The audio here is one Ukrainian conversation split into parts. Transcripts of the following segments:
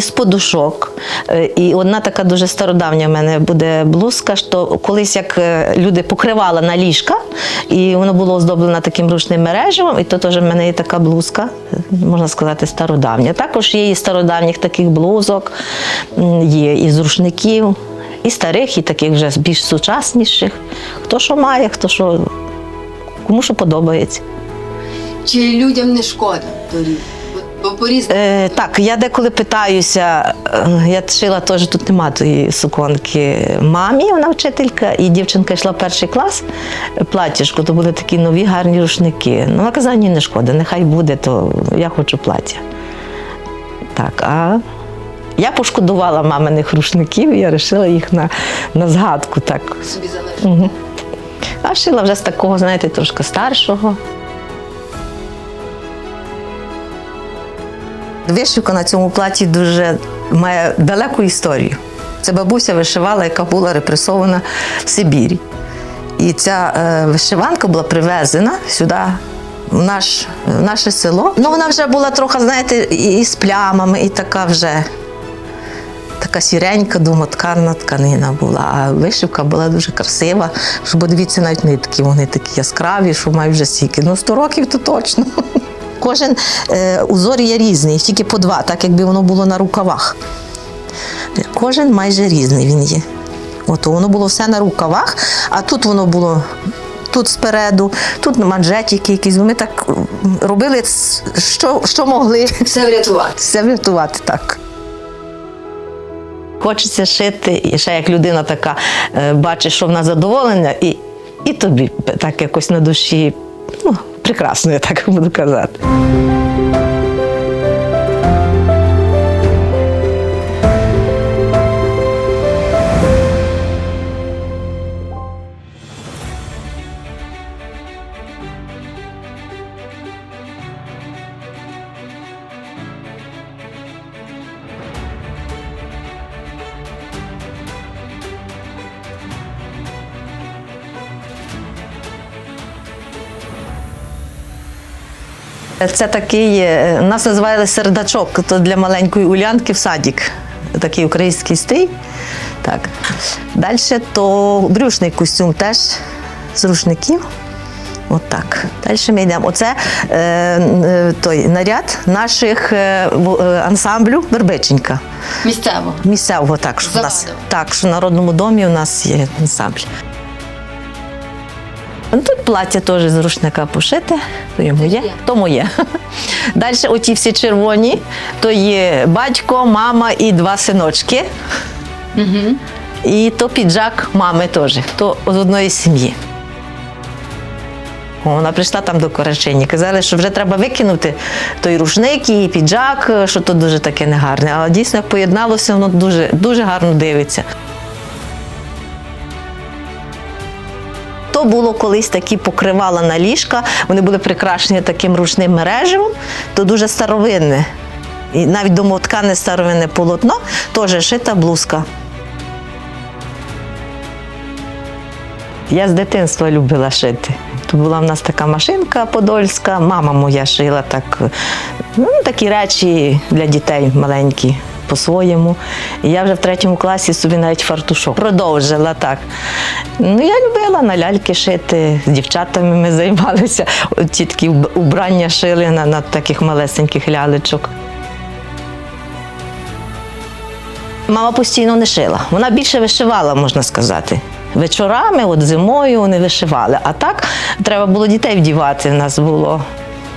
із подушок. Е, І одна така дуже стародавня в мене буде блузка, що колись як е, люди покривали на ліжка, і воно було оздоблено таким ручним мережевом, і то теж в мене є така блузка, можна сказати, стародавня. Також є і стародавніх таких блузок, є і з рушників, і старих, і таких вже більш сучасніших. Хто що має, хто що, кому що подобається. Чи людям не шкода торів? Бо по різному. Е, так, я деколи питаюся, е, я шила теж тут нема тої суконки мамі, вона вчителька, і дівчинка йшла в перший клас, е, платтячко, то були такі нові гарні рушники. Ну, вона казала, ні, не шкода, нехай буде, то я хочу плаття. Так, а я пошкодувала маминих рушників, і я вирішила їх на, на згадку. так. собі залишити. А шила вже з такого, знаєте, трошки старшого. Вишивка на цьому платі дуже має далеку історію. Це бабуся вишивала, яка була репресована в Сибірі. І ця е, вишиванка була привезена сюди. В, наш, в наше село. Ну, вона вже була трохи, знаєте, і, з плямами, і така вже така сіренька, домоткарна тканина була, а вишивка була дуже красива. Що подивіться, навіть нитки, вони такі яскраві, що мають вже стільки. Ну, 100 років то точно. Кожен е, узор є різний, тільки по два, так якби воно було на рукавах. Кожен майже різний він є. От воно було все на рукавах, а тут воно було тут спереду, тут манжетики якісь. Ми так робили, що, що могли Все врятувати. все врятувати так. Хочеться шити, і ще як людина така е, бачить, що вона задоволена, і, і тобі так якось на душі ну, прекрасно, я так буду казати. Це такий, е, нас називали сердачок, то для маленької улянки в садик. Такий український стрій. Так. Далі то брюшний костюм теж з рушників. От так. Далі ми йдемо. Оце е, е, той наряд наших е, е, ансамблю Вербиченька. Місцево. Місцевого так, що в нас так, що в народному домі у нас є ансамбль. Плаття теж з рушника пошите, то йому є, Є. то моє. Далі оті всі червоні, то є батько, мама і два синочки. Угу. І то піджак мами теж, то з одної сім'ї. Вона прийшла там до Корачині, казали, що вже треба викинути той рушник і піджак, що то дуже таке негарне. Але дійсно, як поєдналося, воно дуже, дуже гарно дивиться. То було колись такі покривала на ліжка, вони були прикрашені таким ручним мережевом, то дуже старовинне. І навіть домоткане старовинне полотно, теж шита блузка. Я з дитинства любила шити. Тут була в нас така машинка подольська, мама моя шила так, ну, такі речі для дітей маленькі по-своєму. Я вже в третьому класі собі навіть фартушок продовжила так. Ну, я любила на ляльки шити, з дівчатами ми займалися. Ті такі убрання шили на, на таких малесеньких лялечок. Мама постійно не шила. Вона більше вишивала, можна сказати. Вечорами, от зимою вони вишивали. А так треба було дітей вдівати. У нас було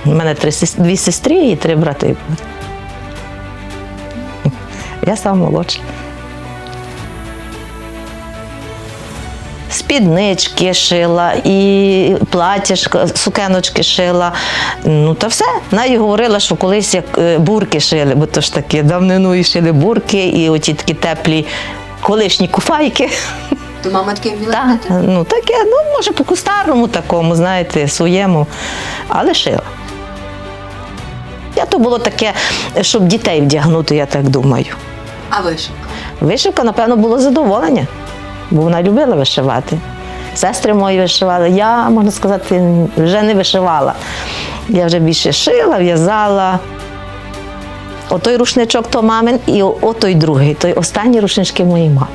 у мене три дві сестри і три брати. Я сама молодша. Спіднички шила, і платтячка, сукеночки шила. Ну та все. Навіть говорила, що колись як е, бурки шили, бо то ж таки давнину і шили бурки, і оті такі теплі колишні куфайки. То мама таке вміла Так, ну таке, ну може по кустарному такому, знаєте, своєму, але шила. Я то було таке, щоб дітей вдягнути, я так думаю. А вишивка? Вишивка, напевно, було задоволення, бо вона любила вишивати. Сестри мої вишивали. Я, можна сказати, вже не вишивала. Я вже більше шила, в'язала. Отой рушничок то мамин, і отой другий, той останні рушнички моєї мами.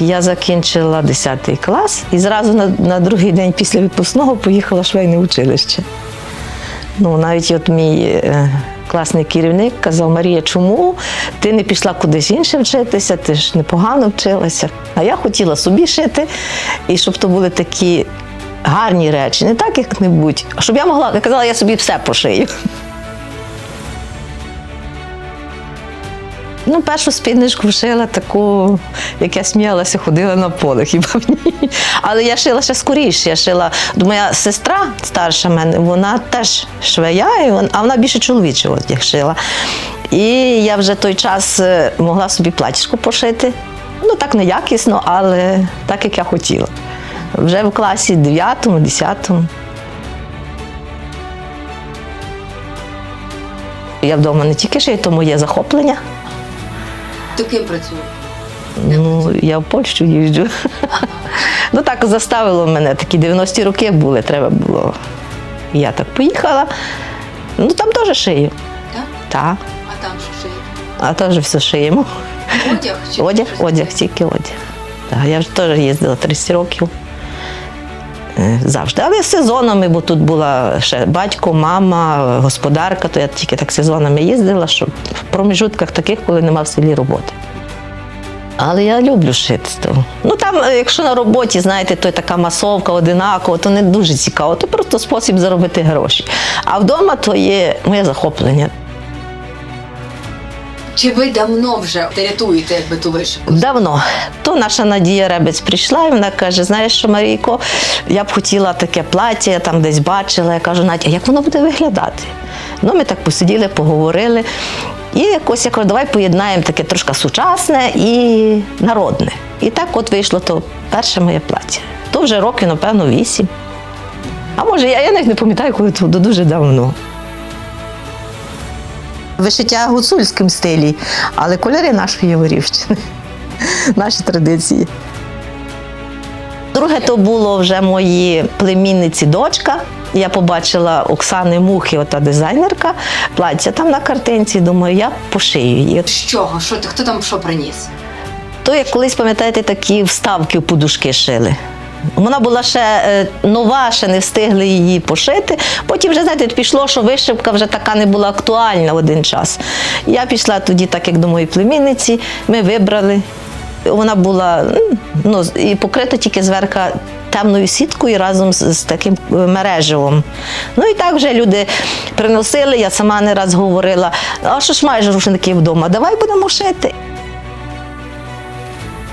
Я закінчила 10 клас і зразу на, на другий день після відпускного поїхала швейне училище. Ну, навіть от мій е, класний керівник казав: Марія, чому ти не пішла кудись інше вчитися? Ти ж непогано вчилася. А я хотіла собі шити, і щоб то були такі гарні речі, не так як-небудь, а щоб я могла, я казала, я собі все пошию. Ну, першу спідничку вшила таку, як я сміялася, ходила на поле, хіба в ній. Але я шила ще скоріше. Я шила, моя сестра старша мене, вона теж швея, а вона більше чоловічий одяг шила. І я вже той час е, могла собі платічку пошити. Ну, так не якісно, але так, як я хотіла. Вже в класі 9, 10. Я вдома не тільки шию, то моє захоплення. То ким? Ну, я в Польщу їжджу. Ну так заставило мене. Такі 90-ті роки були, треба було. Я так поїхала. Ну там теж шию. Так? Так. А там що шиє? А теж все шиємо. Одяг? Чи Одяг, щось одяг, таке? тільки одяг. Так, я ж теж їздила 30 років. Е, Завжди. Але сезонами, бо тут була ще батько, мама, господарка, то я тільки так сезонами їздила, щоб в проміжутках таких, коли нема в селі роботи. Але я люблю шити. Ну там, е, якщо на роботі, знаєте, то така масовка одинакова, то не дуже цікаво. То просто спосіб заробити гроші. А вдома то є моє захоплення. Чи ви давно вже рятуєте якби ту вишивку? Давно. То наша Надія Ребець прийшла і вона каже: знаєш що, Марійко, я б хотіла таке плаття, я там десь бачила. Я кажу, Надя, як воно буде виглядати? Ну, ми так посиділи, поговорили. І якось я кажу, давай поєднаємо таке трошки сучасне і народне. І так от вийшло то перше моє плаття. То вже років, напевно, вісім. А може, я, я навіть не пам'ятаю, коли то дуже давно. Вишиття в гуцульському стилі, але кольори нашої Яворівщини, наші традиції. Друге то було вже мої племінниці дочка. Я побачила Оксани Мухи, ота дизайнерка, плаття там на картинці. Думаю, я пошию її. З чого? Що, ти- хто там що приніс? То як колись, пам'ятаєте, такі вставки в подушки шили. Вона була ще е, нова, ще не встигли її пошити. Потім вже, знаєте, пішло, що вишивка вже така не була актуальна один час. Я пішла тоді, так як до моєї племінниці, ми вибрали. Вона була ну, і покрита тільки зверху темною сіткою разом з, з таким е, мереживом. Ну і так вже люди приносили, я сама не раз говорила, а що ж маєш рушники вдома? Давай будемо шити.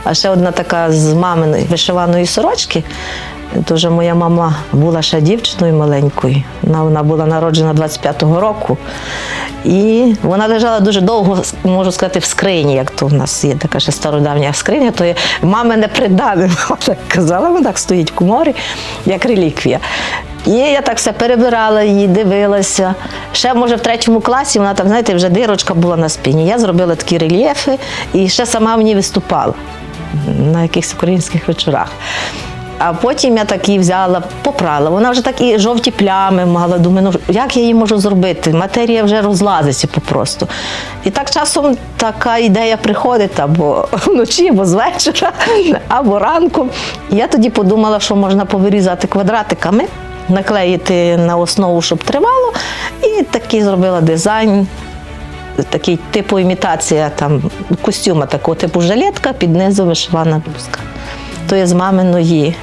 А ще одна така з маминої вишиваної сорочки. Дуже моя мама була ще дівчиною маленькою. Вона, вона була народжена 25-го року. І вона лежала дуже довго, можу сказати, в скрині, як то в нас є така ще стародавня скриня, то є мами не мама так казала, вона так стоїть в коморі, як реліквія. І я так все перебирала її, дивилася. Ще, може, в третьому класі вона там, знаєте, вже дирочка була на спині. Я зробила такі рельєфи і ще сама в ній виступала на якихось українських вечорах. А потім я так її взяла, попрала. Вона вже такі жовті плями мала. Думаю, ну як я її можу зробити? Матерія вже розлазиться попросту. І так часом така ідея приходить або вночі, або з вечора, або ранком. І я тоді подумала, що можна повирізати квадратиками, наклеїти на основу, щоб тривало. І такий зробила дизайн такий типу імітація там костюма такого типу жилетка, під низу вишивана блузка. То є з маминої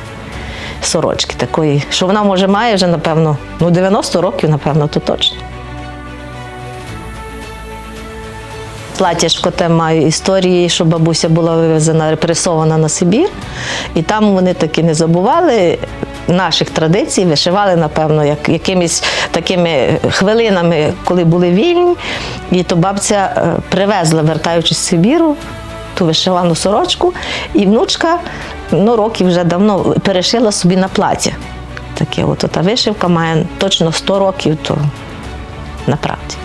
сорочки такої, що вона може має вже, напевно, ну 90 років, напевно, то точно. Платяшко те маю історії, що бабуся була вивезена, репресована на Сибір, і там вони таки не забували наших традицій, вишивали, напевно, як, якимись такими хвилинами, коли були вільні. І то бабця е, привезла, вертаючись з Сибіру, ту вишивану сорочку, і внучка ну, років вже давно перешила собі на плаття. Таке от та вишивка має точно 100 років, то направді.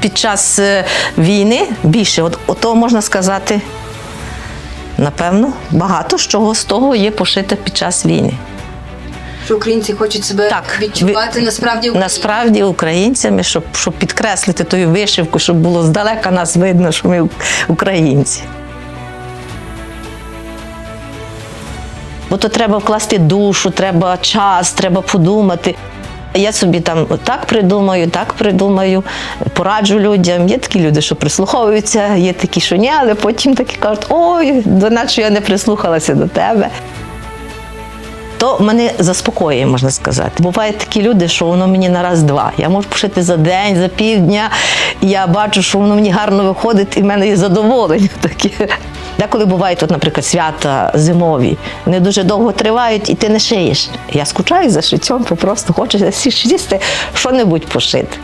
Під час е, війни більше, от, ото можна сказати, напевно, багато з чого з того є пошите під час війни. що українці хочуть себе Так, відчувати ви- насправді насправді українцями, щоб, щоб підкреслити тою вишивку, щоб було здалека нас видно, що ми українці. Бо то треба вкласти душу, треба час, треба подумати. Я собі там так придумаю, так придумаю, пораджу людям. Є такі люди, що прислуховуються, є такі, що ні, але потім такі кажуть, ой, доначе я не прислухалася до тебе. То мене заспокоює, можна сказати. Бувають такі люди, що воно мені на раз-два. Я можу пошити за день, за півдня. Я бачу, що воно мені гарно виходить, і в мене є задоволення таке. Деколи бувають, от, наприклад, свята зимові, вони дуже довго тривають, і ти не шиєш. Я скучаю за шиттям, просто хочеться сісти, що-небудь пошити.